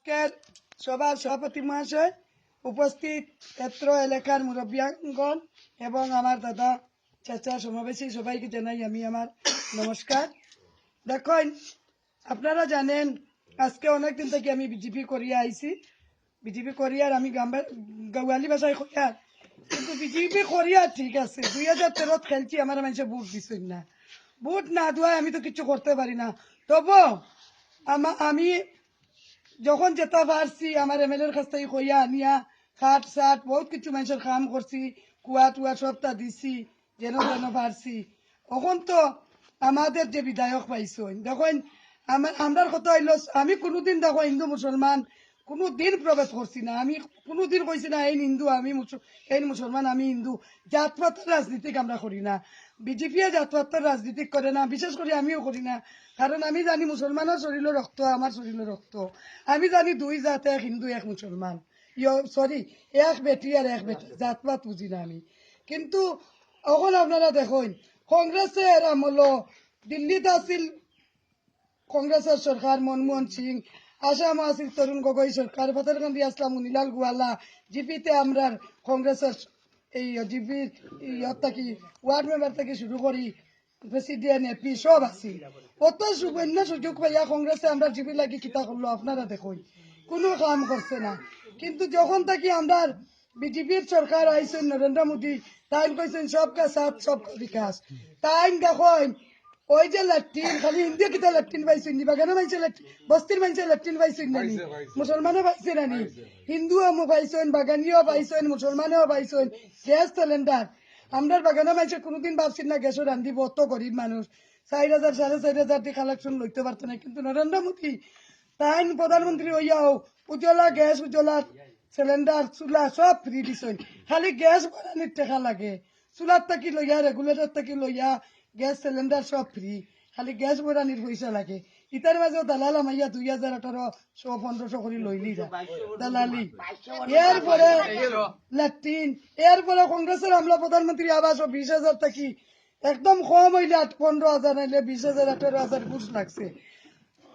আজকের সভার সভাপতি মহাশয়, উপস্থিত ক্ষেত্র এলাকার মুরব্বিয়াঙ্গন এবং আমার দাদা, চাচা, সমাবেশী সবাইকে জানাই আমি আমার নমস্কার। দেখুন, আপনারা জানেন, আজকে অনেক দিন থেকে আমি বিজেপি করিয়া আইছি। বিজেপি করিয়ার আমি গাওয়ালি ভাষায় করিয়ার কিন্তু বিজেপি করিয়া ঠিক আছে, দুই হাজার তেরোত খেলছি, আমার মানুষে বুট দিছেন না। বুট না দেওয়ায় আমি তো কিছু করতে পারি না। তবু আমি যখন যেতে পারছি, আমার এম এল এর কাছ থেকে কইয়া আনিয়া খাট সাট, বহুত কিছু মানুষের কাম করছি, কুয়া টুয়া সবটা দিছি, যেন যেন পারছি। এখন তো আমাদের যে বিধায়ক পাইছেন দেখেন আমার আমরার কথা হইল, আমি কোনোদিন দেখো হিন্দু মুসলমান কোনো দিন প্রবেশ করছি না। আমি কোনোদিন কইছি না, এই হিন্দু আমি এই মুসলমান আমি হিন্দু। জাতপাতের রাজনীতিক আমরা করি না। বিজেপিও জাতপাতের রাজনীতিক করে না, বিশেষ করে আমিও করি না। কারণ আমি জানি মুসলমানের শরীরের রক্ত আমার শরীরের রক্ত আমি জানি দুই জাত এক, হিন্দু এক মুসলমান সরি এক বেটি আর এক বেটি জাতপাত বুঝি না আমি। কিন্তু এখন আপনারা দেখুন কংগ্রেসের আমল দিল্লিতে আছিল কংগ্রেসের সরকার মনমোহন সিং, আসাম আছিল তরুণ গগৈ সরকার ফতেরকান্দি আসলাম মুনিলাল গোয়ালা জিপিতে আমরা কংগ্রেসের এই ইয়ত থাকি, ওয়ার্ড মেম্বার থেকে শুরু করি প্রেসিডেন্ট এপি সব আছিল কত সুবন্য সুযোগ পাইয়া কংগ্রেসে আমরা জিপি লাগি কিতা করল, আপনারা দেখুন। কোনো কাম করছে না। কিন্তু যখন থাকি আমরা বিজেপির সরকার আইসেন নরেন্দ্র মোদী তাই কইছেন, সবকা সাথ, সবকা বিকাশ। তাই দেখুন ওই যে ল্যাট্রিন খালি হিন্দি কিতা ল্যাট্রিন পাইছেন নি বাগানে পাইছে বস্তির পাইছে ল্যাট্রিন পাইছেন নানি মুসলমানও পাইছে নানি হিন্দুও মু পাইছেন বাগানিও পাইছেন মুসলমানেও পাইছেন। Gas cylinder. আমরা বাগানে পাইছে কোনোদিন ভাবছি না গ্যাসও রান্ধিব অত গরিব মানুষ। চার হাজার সাড়ে চার হাজার দিয়ে কালেকশন লইতে পারতো না কিন্তু নরেন্দ্র মোদী তাই প্রধানমন্ত্রী হইয়াও উজ্জ্বলা গ্যাস উজ্জ্বলা সিলিন্ডার চুলা সব ফ্রি দিছেন। খালি গ্যাস বানানির টাকা লাগে। চুলার থাকি লইয়া রেগুলেটর থাকি লইয়া গ্যাস সিলিন্ডার সব ফ্রি খালি গ্যাস বানানির পয়সা লাগে। ইতার মাঝেও দালাল আমাইয়া দুই হাজার আঠারো শো পনেরোশো করে লইলি দালালি। এরপরে ল্যাট্রিন এরপরে কংগ্রেসের আমলা প্রধানমন্ত্রী আবাস ও বিশ হাজার থাকি একদম কম হইলে আট পনেরো হাজার নাইলে বিশ হাজার আঠারো হাজার ঘুষ লাগছে।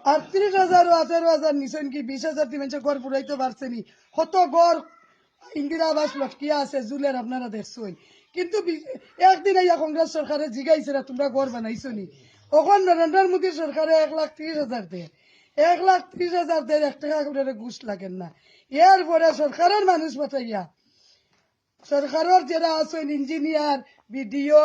আটত্রিশ হাজার আঠারো হাজার নিছেন কি বিশ হাজার দিবেন গড় পুরাইতে পারছে নি? কত গড় ইন্দিরা আবাস লটকিয়া আছে জুলের আপনারা দেখছেন কিন্তু একদিন আইয়া কংগ্রেস সরকারে জিগাইছে না তোমরা গড় বানাইছো নি। ওখান নরেন্দ্র মোদী সরকারে এক লাখ ত্রিশ হাজার দেয়। এক লাখ ত্রিশ হাজার দেয়, এক টাকা করে ঘুষ লাগেন না। এরপরে সরকারের মানুষ পাঠাইয়া, সরকারের যারা আছেন, ইঞ্জিনিয়ার, বিডিও,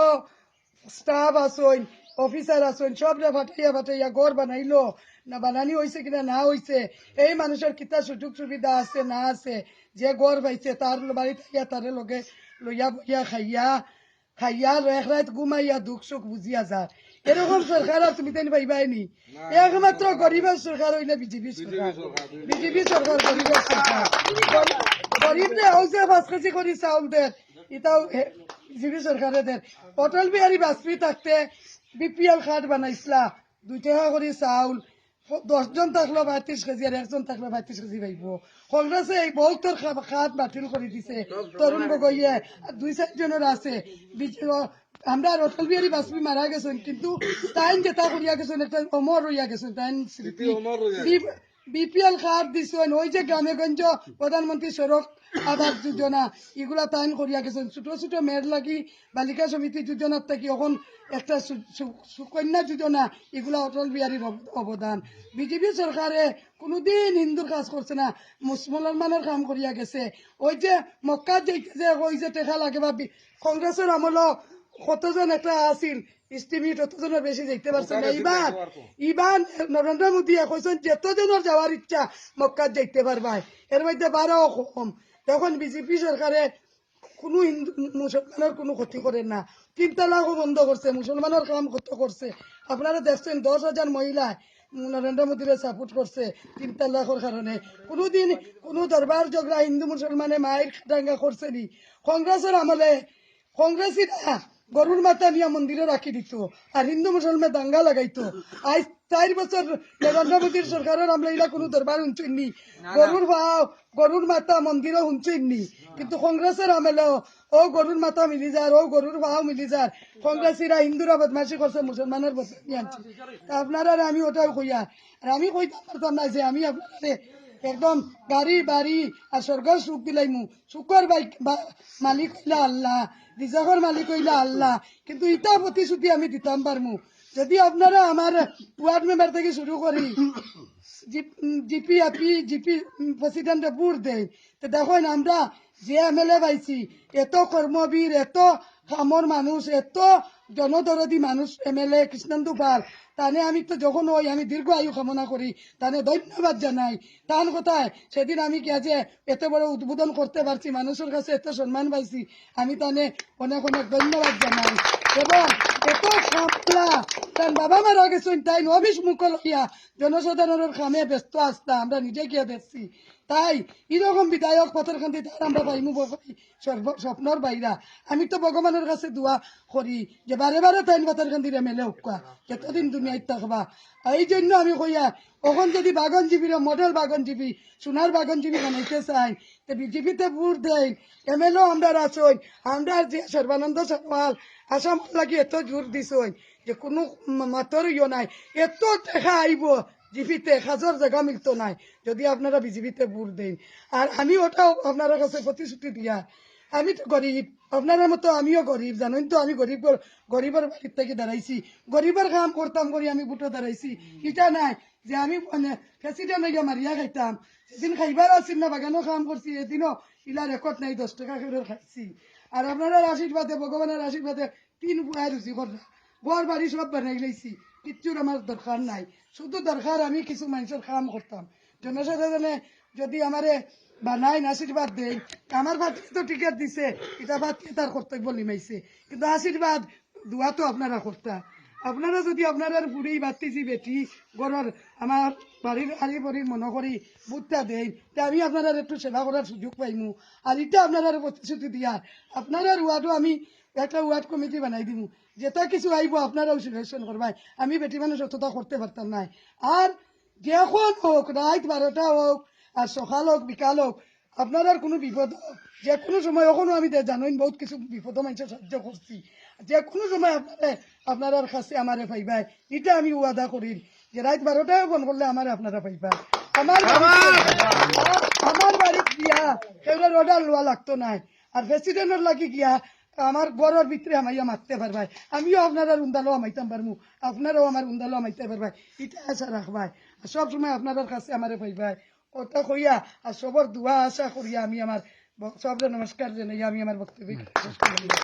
স্টাফ আছেন, অফিসার আছেন, সব রে ফাটাইয়া ফাটাইয়া ঘর বানাইলো। না বানানি হয়েছে কিনা, না হয়েছে এই মানুষের কিতা সুযোগ সুবিধা আছে, না আছে, যে ঘর পাইছে তার বাড়িতে আইয়া তারে লগে লইয়া বইয়া খাইয়া খাইয়া এক রাত ঘুমাইয়া দুঃখ সুখ বুঝিয়া যা এরকম সরকার আর তুমি তাই পাইবাই নি? একমাত্র গরিবের সরকার হইলে বিজেপি সরকার বিজেপি। সরকার গরিবের সরকার গরিব রে হইছে কেজি করে চাউল দেন এটাও বিজেপি সরকারে দেন অটল বিহারী বাজপেয়ী থাকতে বিপিএল কার্ড বানাইছিলা দুই টাকা করে চাউল। দশজন থাকল পঁয়ত্রিশ কেজি আর একজন থাকল পঁয়ত্রিশ কেজি পাইব কংগ্রেসে এই বহুতর খাত বাতিল করে দিছে তরুণ গগৈয়ে আর দুই চারজনের আছে বিজ- আমরা আর অটল বিহারী বাজপেয়ী মারা গেছেন কিন্তু টাইম যেটা করিয়া গেছেন একটা অমর রইয়া গেছেন টাইম স্মৃতি বি- বিপিএল কার্ড দিছেন ওই যে গ্রামে গঞ্জ প্রধানমন্ত্রী সড়ক আবাস যোজনা, এগুলা তাইন করিয়া গেছেন। ছোট ছোট মেয়ের লাগি বালিকা সমিতি যোজনার থেকে এখন একটা সুকন্যা যোজনা, এগুলা অটল বিহারীর অব- অবদান বিজেপি সরকারে কোনোদিন হিন্দুর কাজ করছে না মুসলমানের কাম করিয়া গেছে। ওই যে যাইতে যে ওই যে টেকা লাগে বা কংগ্রেসের আমল কতজন একটা আছিল ইস্টিমিট অতজনের বেশি যাইতে পারছে না এইবার ইবার নরেন্দ্র মোদী কইছেন যতজনের যাওয়ার ইচ্ছা মক্কাত যাইতে পারবা। এর মধ্যে বারো কম তখন বিজেপি সরকারে কোনো হিন্দু মুসলমানের কোনো ক্ষতি করে না তিন তালাকও বন্ধ করছে মুসলমানের কাম কত করছে? আপনারা দেখছেন দশ হাজার মহিলা নরেন্দ্র মোদীরে সাপোর্ট করছে তিন তালাকর কারণে। কোনোদিন কোনো দরবার ঝগড়া হিন্দু মুসলমানে মায়ের দাঙ্গা করছে নি। কংগ্রেসের আমলে কংগ্রেসীরা গরুর মাথা নিয়ে মন্দিরে রাখি দিত। আর হিন্দু মুসলমান দাঙ্গা লাগাইতো। আজ চার বছর নরেন্দ্র মোদীর সরকারের আমরা এলা কোনো দরবার শুনছইনি গরুর ভাও গরুর মাথা মন্দিরও শুনছইনি কিন্তু কংগ্রেসের আমলে ও গরুর মাথা মিলি যার ও গরুর ভাও মিলি যার। কংগ্রেসীরা হিন্দুরা বদমাসি করছে মুসলমানের বদমাসি আনছে আপনারা আমি ওটাও কইয়া। আর আমি কইতে পারতাম না যে আমি আপনাদের একদম গাড়ি বাড়ি আর স্বর্গ সুখ দিলাইমু সুখর মালিক হইলা আল্লাহ রিজার্ভর মালিক হইলা আল্লাহ। কিন্তু ইটা প্রতিশ্রুতি আমি দিতাম পারমু যদি আপনারা আমার ওয়ার্ড মেম্বার থেকে শুরু করি জিপি আপি, জিপি প্রেসিডেন্টে ভোট দেয় তো দেখুন আমরা যে এমএলএ পাইছি, এত কর্মবীর এত কামর মানুষ, এত জনদরদি মানুষ এমএলএ কৃষ্ণন্দু পাল। তানে আমি তো যখন ওই, আমি দীর্ঘ আয়ু কামনা করি, তানে ধন্যবাদ জানাই। তান কথায়, সেদিন আমি কে যে এত বড় উদ্বোধন করতে পারছি, মানুষের কাছে এত সম্মান পাইছি, আমি তানে অনেক অনেক ধন্যবাদ জানাই। এবং এত সাপলা তার বাবা মারা গেছেন, তাই নবিশ মুখ লইয়া জনসাধারণের কামে ব্যস্ত আসতা, আমরা নিজে গিয়ে দেখছি। তাই এরকম বিধায়ক পথের খান্তি তার আমরা পাইমু স্বপ্নর বাইরা আমি তো ভগবানের কাছে দোয়া করি যে বারে বারে তাইন পথের খান্তির এমএলএ উকা যতদিন দুনিয়ায় থাকবা। এই জন্য আমি কইয়া ওখান যদি বাগনজীবীর মডেল বাগনজীবী সোনার বাগনজীবী বানাইতে চাই, তো বিজেপিতে ভোট দেয় এমএলএ আমরা আছই আমরা যে সর্বানন্দ সনোয়াল আসাম লাগি এত জোর দিছই যে কোনো মাতর ইয় নাই। এত দেখা আইব জিপিতে হাজার জায়গা মিলতো নাই, যদি আপনারা বিজেপিতে ভোট দেন। আর আমি ওটাও আপনার কাছে প্রতিশ্রুতি দিয়া, আমি তো গরিব আপনার মতো আমিও গরিব, জানেন তো, আমি গরিব গরিবের বাড়ির থেকে দাঁড়াইছি। গরিবের কাম করতাম করি, আমি বুটো দাঁড়াইছি। এটা নাই যে আমি মানে প্রেসিডেন্ট হইয়া মারিয়া খাইতাম। সেদিন খাইবার আসিল না, বাগানও কাম করছি, এদিনও ইলা রেকর্ড নাই, দশ টাকা করে খাইছি। আর আপনার আশীর্বাদে, ভগবানের আশীর্বাদে তিন বুয়াই রুচি করলাম ঘর বাড়ি সব বানাই লাইছি কিচ্ছুর আমার দরকার নাই। শুধু দরকার আমি কিছু মানুষের কাম করতাম জনসাধারণে যদি আমারে বানাই আশীর্বাদ দেয় আমার ভাতি তো টিকিট দিছে এটা ভাতি তার কর্তব্য নিমাইছে কিন্তু আশীর্বাদ দোয়া তো আপনারা করতা আপনারা যদি আপনারা বুড়ি বাতিছি বেটি গরর আমার বাড়ির হারি বাড়ির মনে করি বুটটা দেই, তা আমি আপনারা একটু সেবা করার সুযোগ পাইমু। আর এটা আপনারা প্রতিশ্রুতি দিয়া আপনারা ওয়ার্ডও আমি একটা ওয়ার্ড কমিটি বানাই দিব যেটা কিছু আইব আপনারাও সিলেকশন করবাই। আমি বেটি মানুষ অতটা করতে পারতাম নাই। আর যখন হোক রাত বারোটা হোক আর সকাল হোক বিকাল হোক আপনার আর কোনো বিপদ যে কোনো সময় ওখানে আমি জানেন বহুত কিছু বিপদ মানুষের সাহায্য করছি। যে কোনো সময় আপনারা আপনার কাছে আমারে পাইবাই। এটা আমি ওয়াদা করি যে রাত বারোটায় ফোন করলে আমার আপনারা পাইবা আমার আমার বাড়িত গিয়া এগুলোর অর্ডার লওয়া লাগতো নাই। আর প্রেসিডেন্টের লাগি গিয়া আমার বড়র ভিতরে আমাইয়া মারতে পারবাই আমিও আপনারা উন্দালো আমাইতাম পারমু। আপনারাও আমার উন্দালো আমাইতে পারবাই এটা আশা রাখবাই আর সব সময় আপনাদের কাছে আমারে পাইবাই কথা কইয়া আর সবর দোয়া আশা করিয়া আমি আমার সবরে নমস্কার জানাইয়া আমি আমার বক্তব্য শেষ করলাম।